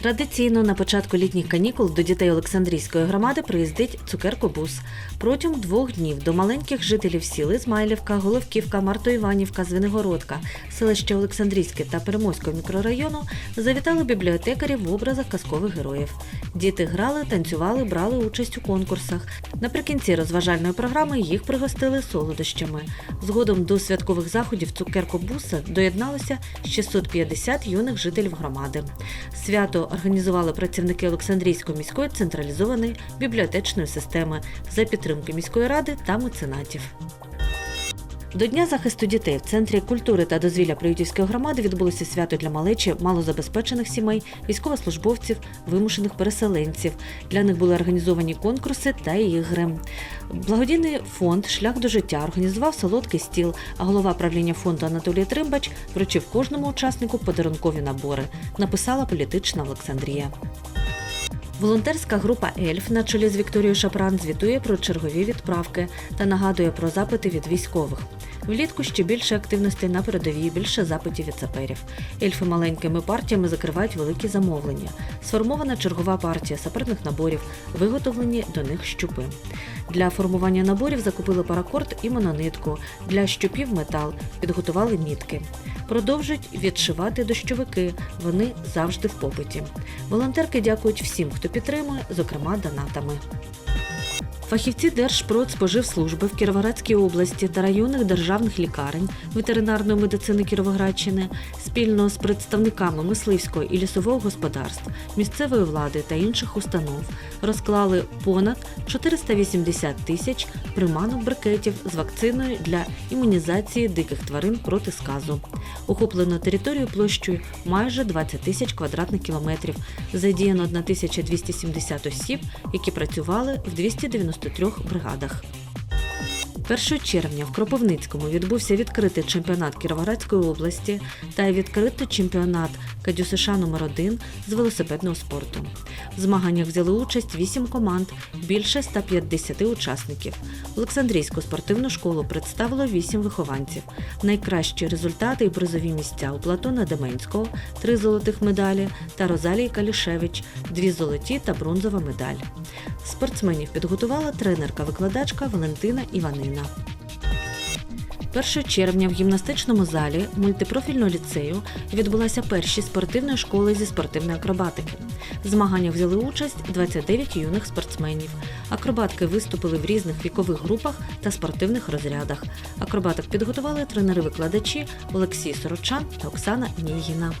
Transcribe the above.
Традиційно на початку літніх канікул до дітей Олександрійської громади приїздить цукеркобус. Протягом двох днів до маленьких жителів сіл Ізмайлівка, Головківка, Мартоіванівка, Звенигородка, селища Олександрійське та Перемоського мікрорайону завітали бібліотекарі в образах казкових героїв. Діти грали, танцювали, брали участь у конкурсах. Наприкінці розважальної програми їх пригостили солодощами. Згодом до святкових заходів цукеркобуса доєдналося 650 юних жителів громади. Свято організували працівники Олександрійської міської централізованої бібліотечної системи за підтримки міської ради та меценатів. До Дня захисту дітей в Центрі культури та дозвілля Приютівської громади відбулося свято для малечі малозабезпечених сімей, військовослужбовців, вимушених переселенців. Для них були організовані конкурси та ігри. Благодійний фонд Шлях до життя організував солодкий стіл, а голова правління фонду Анатолій Тримбач вручив кожному учаснику подарункові набори. Написала політична Олександрія. Волонтерська група Ельф на чолі з Вікторією Шапран звітує про чергові відправки та нагадує про запити від військових. Влітку ще більше активностей на передовій, більше запитів від саперів. Ельфи маленькими партіями закривають великі замовлення. Сформована чергова партія саперних наборів, виготовлені до них щупи. Для формування наборів закупили паракорд і мононитку. Для щупів метал підготували мітки. Продовжують відшивати дощовики. Вони завжди в попиті. Волонтерки дякують всім, хто підтримує, зокрема донатами. Фахівці Держпродспоживслужби в Кіровоградській області та районних державних лікарень ветеринарної медицини Кіровоградщини спільно з представниками мисливського і лісового господарств, місцевої влади та інших установ розклали понад 480 тисяч приманок брикетів з вакциною для імунізації диких тварин проти сказу. Охоплено територію площею майже 20 тисяч квадратних кілометрів. Задіяно 1270 осіб, які працювали в 293 бригадах. 1 червня в Кропивницькому відбувся відкритий чемпіонат Кіровоградської області та відкритий чемпіонат КДЮСШ номер 1 з велосипедного спорту. В змаганнях взяли участь 8 команд, більше 150 учасників. Олександрійську спортивну школу представило 8 вихованців. Найкращі результати і призові місця у Платона Деменського, 3 золотих медалі та Розалії Калішевич, 2 золоті та бронзова медаль. Спортсменів підготувала тренерка-викладачка Валентина Іванина. 1 червня в гімнастичному залі мультипрофільного ліцею відбулася перші спортивної школи зі спортивної акробатики. В змаганнях взяли участь 29 юних спортсменів. Акробатки виступили в різних вікових групах та спортивних розрядах. Акробаток підготували тренери-викладачі Олексій Сорочан та Оксана Нігіна.